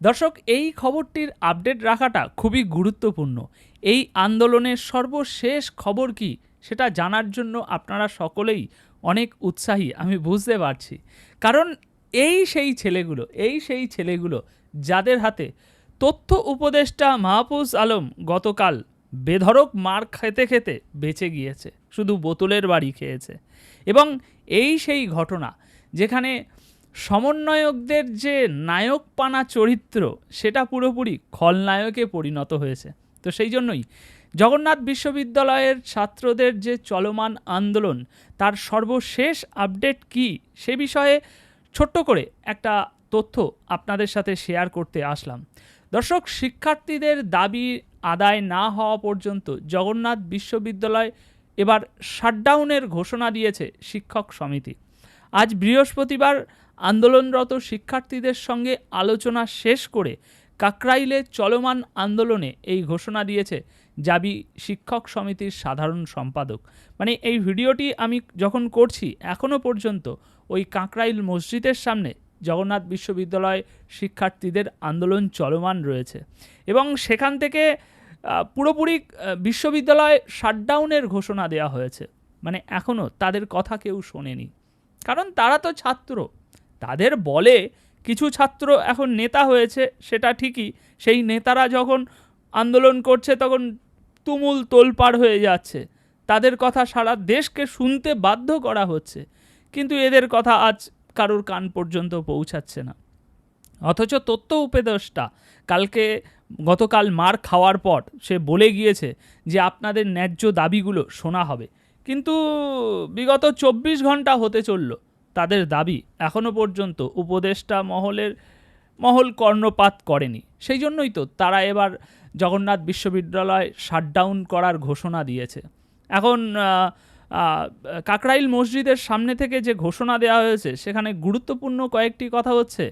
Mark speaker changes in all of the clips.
Speaker 1: দর্শক, এই খবরটির আপডেট রাখাটা খুবই গুরুত্বপূর্ণ। এই আন্দোলনের সর্বশেষ খবর কি সেটা জানার জন্য আপনারা সকলেই অনেক উৎসাহী, আমি বুঝতে পারছি। কারণ এই সেই ছেলেগুলো, এই সেই ছেলেগুলো যাদের হাতে তথ্য উপদেষ্টা মাহফুজ আলম গতকাল বেধড়ক মার খেতে খেতে বেঁচে গিয়েছে, শুধু বোতলের বাড়ি খেয়েছে। এবং এই সেই ঘটনা যেখানে সমন্বয়কদের যে নায়ক পানা চরিত্র, সেটা পুরোপুরি খলনায়কে পরিণত হয়েছে। তো সেই জন্যই জগন্নাথ বিশ্ববিদ্যালয়ের ছাত্রদের যে চলমান আন্দোলন, তার সর্বশেষ আপডেট কি, সে বিষয়ে ছোট্ট করে একটা তথ্য আপনাদের সাথে শেয়ার করতে আসলাম। দর্শক, শিক্ষার্থীদের দাবি আদায় না হওয়া পর্যন্ত জগন্নাথ বিশ্ববিদ্যালয় এবার শাটডাউনের ঘোষণা দিয়েছে শিক্ষক সমিতি। আজ বৃহস্পতিবার আন্দোলনরত শিক্ষার্থীদের সঙ্গে আলোচনা শেষ করে কাকরাইলে চলমান আন্দোলনে এই ঘোষণা দিয়েছে জাবি শিক্ষক সমিতির সাধারণ সম্পাদক। মানে এই ভিডিওটি আমি যখন করছি এখনও পর্যন্ত ওই কাকরাইল মসজিদের সামনে জগন্নাথ বিশ্ববিদ্যালয় শিক্ষার্থীদের আন্দোলন চলমান রয়েছে এবং সেখান থেকে পুরোপুরি বিশ্ববিদ্যালয় শাটডাউনের ঘোষণা দেওয়া হয়েছে। মানে এখনও তাদের কথা কেউ শোনেনি। কারণ তারা তো ছাত্র। তাদের বলে কিছু ছাত্র এখন নেতা হয়েছে, সেটা ঠিকই। সেই নেতারা যখন আন্দোলন করছে, তখন তুমুল তোলপাড় হয়ে যাচ্ছে। তাদের কথা সারা দেশকে শুনতে বাধ্য করা হচ্ছে। কিন্তু এদের কথা আজ কারোর কান পর্যন্ত পৌঁছাচ্ছে না। অথচ তথ্য উপদেষ্টা কালকে গতকাল মার খাওয়ার পর সে বলে গিয়েছে যে আপনাদের ন্যায্য দাবিগুলো শোনা হবে। কিন্তু বিগত চব্বিশ ঘণ্টা হতে চলল। তাদের দাবি এখনও পর্যন্ত উপদেষ্টা মহলের, মহল কর্ণপাত করেনি। সেই জন্যই তো তারা এবার জগন্নাথ বিশ্ববিদ্যালয় শাটডাউন করার ঘোষণা দিয়েছে। এখন কাকরাইল মসজিদের সামনে থেকে যে ঘোষণা দেওয়া হয়েছে, সেখানে গুরুত্বপূর্ণ কয়েকটি কথা হচ্ছে।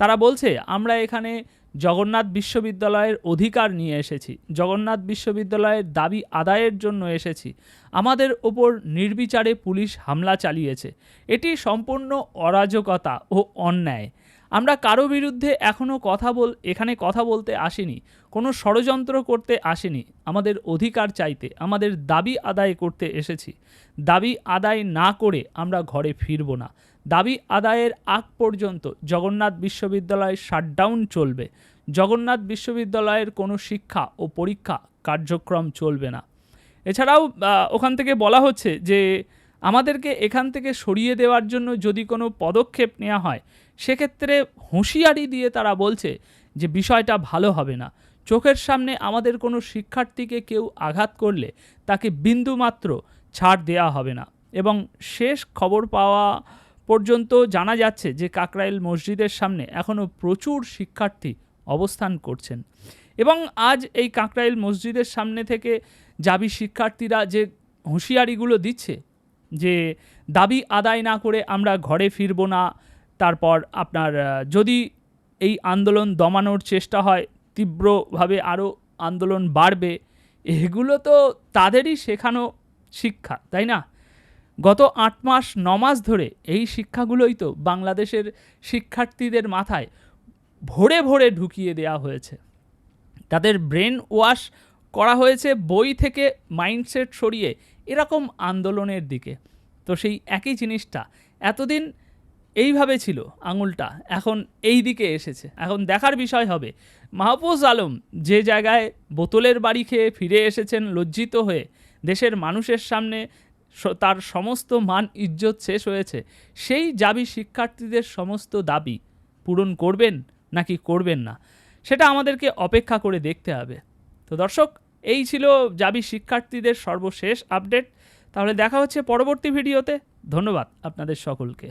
Speaker 1: তারা বলছে, আমরা এখানে জগন্নাথ বিশ্ববিদ্যালয়ের অধিকার নিয়ে এসেছি। জগন্নাথ বিশ্ববিদ্যালয়ের দাবি আদায়ের জন্য এসেছি। আমাদের ওপর নির্বিচারে পুলিশ হামলা চালিয়েছে। এটি সম্পূর্ণ অরাজকতা ও অন্যায়। আমরা কারও বিরুদ্ধে এখনও কথা বল, এখানে কথা বলতে আসিনি। কোনো ষড়যন্ত্র করতে আসিনি। আমাদের অধিকার চাইতে, আমাদের দাবি আদায় করতে এসেছি। দাবি আদায় না করে আমরা ঘরে ফিরব না। দাবি আদায়ের আগ পর্যন্ত জগন্নাথ বিশ্ববিদ্যালয় শাটডাউন চলবে। জগন্নাথ বিশ্ববিদ্যালয়ের কোনো শিক্ষা ও পরীক্ষা কার্যক্রম চলবে না। এছাড়াও ওখান থেকে বলা হচ্ছে যে, আমাদেরকে এখান থেকে সরিয়ে দেওয়ার জন্য যদি কোনো পদক্ষেপ নেওয়া হয়, সেক্ষেত্রে হুঁশিয়ারি দিয়ে তারা বলছে যে, বিষয়টা ভালো হবে না। চোখের সামনে আমাদের কোনো শিক্ষার্থীকে কেউ আঘাত করলে তাকে বিন্দুমাত্র ছাড় দেওয়া হবে না। এবং শেষ খবর পাওয়া পর্যন্ত জানা যাচ্ছে যে কাকরাইল মসজিদের সামনে এখনও প্রচুর শিক্ষার্থী অবস্থান করছেন। এবং আজ এই কাকরাইল মসজিদের সামনে থেকে জাবি শিক্ষার্থীরা যে হুঁশিয়ারিগুলো দিচ্ছে যে দাবি আদায় না করে আমরা ঘরে ফিরবো না, তারপর আপনার যদি এই আন্দোলন দমানোর চেষ্টা হয়, তীব্রভাবে আরও আন্দোলন বাড়বে, এগুলো তো তাদেরই শেখানো শিক্ষা, তাই না? গত আট মাস, ন মাস ধরে এই শিক্ষাগুলোই তো বাংলাদেশের শিক্ষার্থীদের মাথায় ভরে ভরে ঢুকিয়ে দেওয়া হয়েছে। তাদের ব্রেন ওয়াশ করা হয়েছে বই থেকে মাইন্ডসেট সরিয়ে এরকম আন্দোলনের দিকে। তো সেই একই জিনিসটা এতদিন এইভাবে ছিল আঙুলটা, এখন এই দিকে এসেছে। এখন দেখার বিষয় হবে, মাহফুজ আলম যে জায়গায় বোতলের বাড়ি খেয়ে ফিরে এসেছেন লজ্জিত হয়ে, দেশের মানুষের সামনে তার সমস্ত মান ইজ্জত শেষ হয়েছে। সেই জাবি শিক্ষার্থীদের সমস্ত দাবি পূরণ করবেন নাকি করবেন না, সেটা আমাদেরকে অপেক্ষা করে দেখতে হবে। তো দর্শক, এই ছিল জাবি শিক্ষার্থীদের সর্বশেষ আপডেট তাহলে দেখা হচ্ছে পরবর্তী ভিডিওতে। ধন্যবাদ আপনাদের সকলকে।